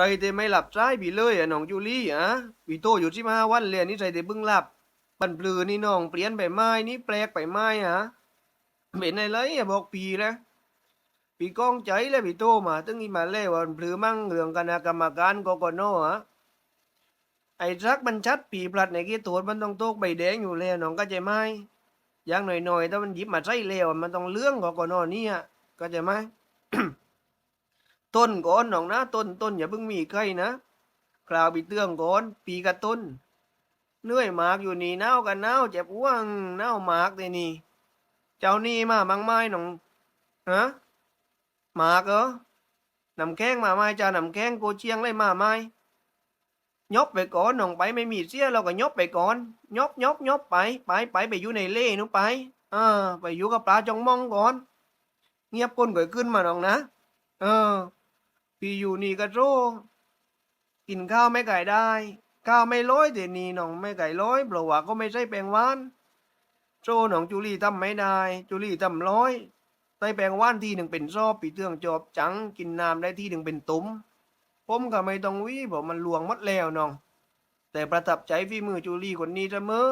ใจเตไม่หลับใจพี่เลยอะน้องจูลี่อะพี่โตอยู่ที่มาวันเลยนนี่ใจเตเพิ่งหลับปันปลือนี่น้องเปลี่ยนไปไม้นี่แปลกไปไม้ฮะเป็นอะไรอะบอกปีแล้วพี่ก้องใจแล้วพี่โตมาตึงอีมาเล่วันปลือมั่งเรื่องคณะกรรมการกกนฮะไอ้รักมันชัดปีพลัดในกี้ตัวมันต้องโตกใบแดงอยู่แล้วน้องก็ใจไหมอย่างหน่อยๆถ้ามันหยิบมาใส่แล้วมันต้องเลื่องกกนนี่อะก็ใจไหม ต้นก่อนน้องนะต้นต้นอย่าเพิ่งมีใครนะคราวปีเตื้องก่อนปีกับต้นเหนื่อยมากอยู่นี่หนากันหนาเจ็บอ้วงหนาวมากเลยนี่ เจ้านี่มามังไม้น้องฮะมากเหรอนำแข้งมาไม้จ้านำแข้งโกเชียงเลยมาไม้ยบไปก่อนน้องไปไม่มีเสียเราก็ยบไปก่อนยบยบยบไปไปไปไปอยู่ในเล่นู้ไปอ่าไปอยู่กับปลาจองมองก่อน เงียบก้นก่อยขึ้นมาน้องนะ เออ พี่อยู่นี่ก็โรกินข้าวไม่ไก่ได้ ข้าวไม่ร้อยแต่นี่น้องไม่ไก่ร้อยเพราะว่าก็ไม่ใช่แปลงหวานโจน้องจูลี่ทำไม่ได้จูลี่ทำร้อยใส่แปลงว่านที่หนึ่งเป็นซอบปีเตืองจอบจังกินน้ำได้ที่หนึ่งเป็นตุ้มผมก็ไม่ต้องวิบอกมันลวงหมดแล้วน้อง แต่ประทับใจฝีมือจูลี่คนนี้เสมอ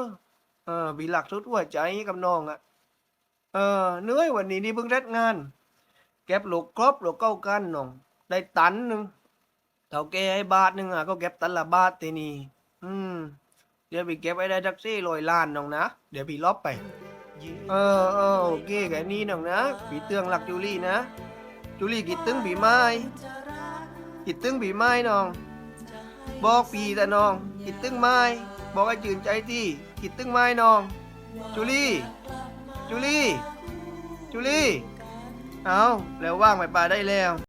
เออบีหลักสุดหัวใจกับน้องอะเออเหนื่อยวันนี้นี่เพิ่งเร็ดงาน เก็บหลกครบลูกเก้ากันน้อง ได้ตันหนึ่งเท่าแกให้บาทหนึ่งอะก็เก็บตันละบาททีนี่อืม เดี๋ยวพี่เก็บไว้ได้ทักซี่ลอยล้านน้องนะ เดี๋ยวพี่ลบไป เออเออโอเคแค่นี้น้องนะพี่เตืองหลักจูลี่นะ จูลี่กิดตึงผีไม้กิดตึงผีไม้น้อง บอกปีแต่น้องกิดตึงไม้ บอกให้จืนใจที่กิดตึงไม้น้อง จูลี่ จูลี่ จูลี่ เอาแล้วว่างไปป่าได้แล้ว